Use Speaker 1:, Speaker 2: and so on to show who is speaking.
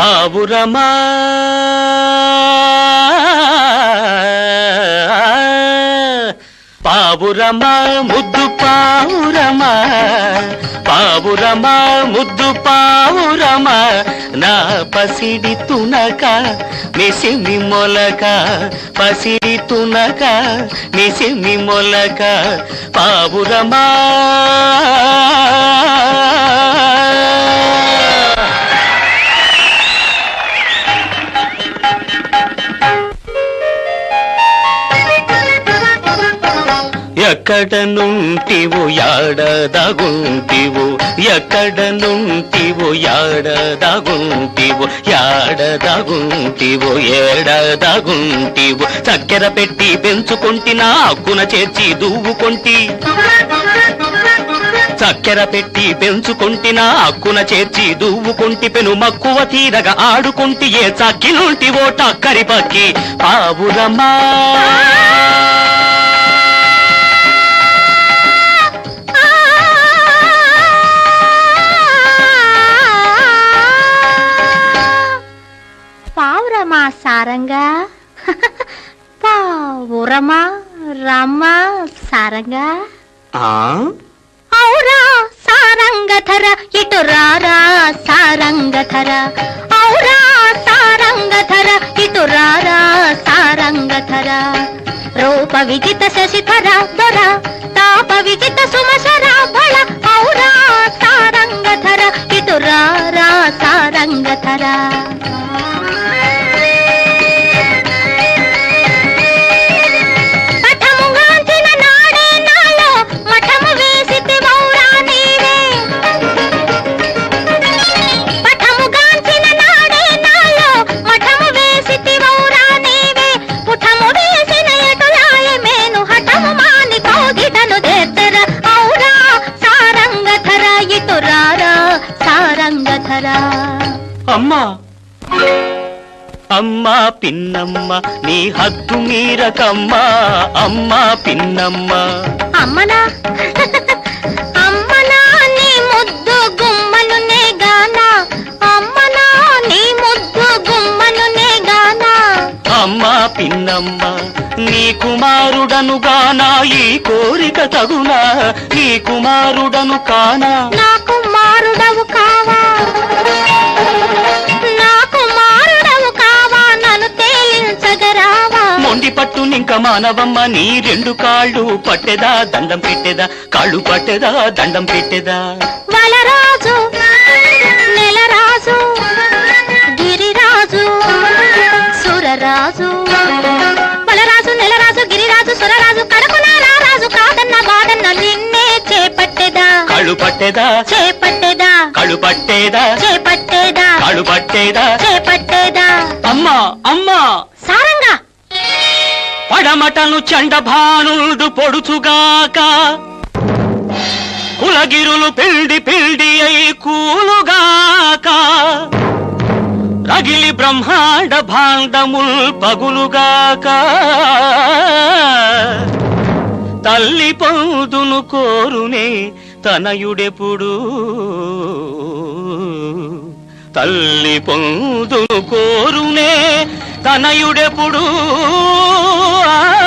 Speaker 1: పావురమా పావురమా ముద్దు పావురమా పావురమా ముద్దు పావురమా నా పసిడి తునక నిసిమి మొలక. పసిడి తునక నిసిమి మొలక. పావురమా ఎక్కడ నుంటివు యాడదగుంటివు? ఎక్కడ నుంటివు యాడదగుంటివు? యాడదగుంటివు ఏడదగుంటివు? చక్కెర పెట్టి పెంచుకొంటి నా అక్కున చేర్చి దువ్వుకొంటి. చక్కెర పెట్టి పెంచుకొంటి నా అక్కున చేర్చి దూవుకుంటి పెను మక్కువ తీరగా ఆడుకుంటి ఏ చక్కి నుంటి ఓ టక్కరి పక్కి. పావురమా
Speaker 2: సారంగా? పావురమా రమ్మ సారంగా?
Speaker 1: ఆ?
Speaker 2: ఔరా సారంగధర ఇటు రారా సారంగధర ఔరా సారంగధర ఇటు రారా సారంగధర రూప విజిత శశిధర దొర
Speaker 1: అమ్మా పిన్నమ్మ నీ హద్దు మీరకమ్మా. అమ్మా పిన్నమ్మ.
Speaker 2: అమ్మనా? అమ్మనా నీ ముద్దు నే గానా అమ్మనా నీ ముద్దు నే గానా
Speaker 1: అమ్మా పిన్నమ్మ నీ కుమారుడను గానా ఈ కోరిక తగునా? నీ కుమారుడను కానా?
Speaker 2: నాకు మారుడవు నింక
Speaker 1: మానవమ్మ నీ రెండు కాళ్ళు పట్టెదా దండం పెట్టెదా? కాళ్ళు పట్టెదా దండం పెట్టెదా?
Speaker 2: వలరాజు నెలరాజు గిరిరాజు సురరాజు. వలరాజు నెలరాజు గిరిరాజు సురరాజు కడకున రారాజు కాదన్న వాదన్న నిన్నే చేపట్టెదా?
Speaker 1: కాళ్ళు పట్టెదా?
Speaker 2: చేపట్టెదా?
Speaker 1: కాళ్ళు పట్టేదా?
Speaker 2: చేపట్టేదా?
Speaker 1: కాళ్ళు పట్టేదా?
Speaker 2: చేపట్టేదా?
Speaker 1: అమ్మా అమ్మా పడమటను చండభానుడు పొడుచుగాక. కులగిరులు పిండి పిండి అయి కూలుగాక. రగిలి బ్రహ్మాండ భాండముల్ పగులుగాక. తల్లి పౌదును కోరునే తనయుడెప్పుడు. తల్లి పొందును కోరునే తనయుడెప్పుడు ఆ